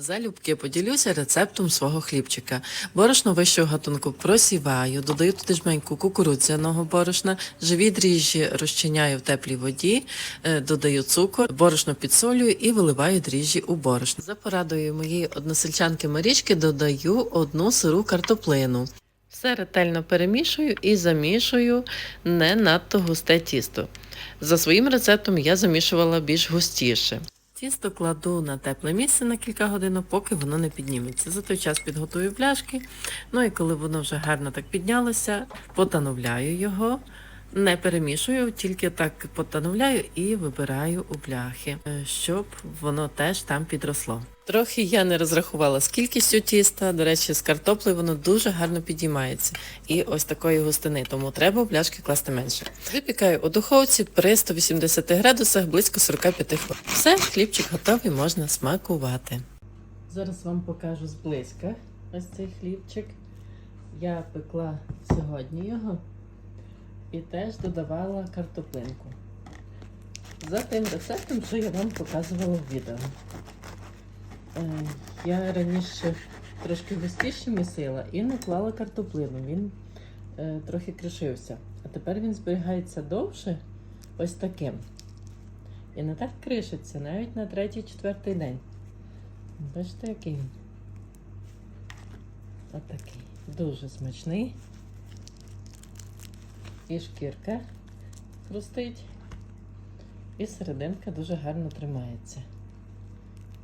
Залюбки поділюся рецептом свого хлібчика. Борошно вищого гатунку просіваю, додаю туди жменьку кукурудзяного борошна, живі дріжджі розчиняю в теплій воді, е, додаю цукор, борошно підсолюю і виливаю дріжджі у борошно. За порадою моєї односельчанки Марічки додаю одну сиру картоплину. Все ретельно перемішую і замішую не надто густе тісто. За своїм рецептом я замішувала більш густіше. Тісто кладу на тепле місце на кілька годин, поки воно не підніметься. За той час підготую пляшки. Ну і коли воно вже гарно так піднялося, потановляю його. Не перемішую, тільки так потановляю і вибираю у пляхи, е, щоб воно теж там підросло. Трохи я не розрахувала з кількістю тіста. До речі, з картоплею воно дуже гарно підіймається. І ось такої густини, тому треба пляшки класти менше. Випікаю у духовці при 180 градусах близько 45 хвилин. Все, хлібчик готовий, можна смакувати. Зараз вам покажу зблизька ось цей хлібчик. Я пекла сьогодні його і теж додавала картоплинку. За тим рецептом, що я вам показувала в відео. Е, Я раніше трошки густіше місила і не клала картоплину. Він е, трохи кришився. А тепер він зберігається довше, ось таким. І не так кришиться, навіть на третій-четвертий день. Бачите, який? Отакий. Дуже смачний. І шкірка хрустить, і серединка дуже гарно тримається.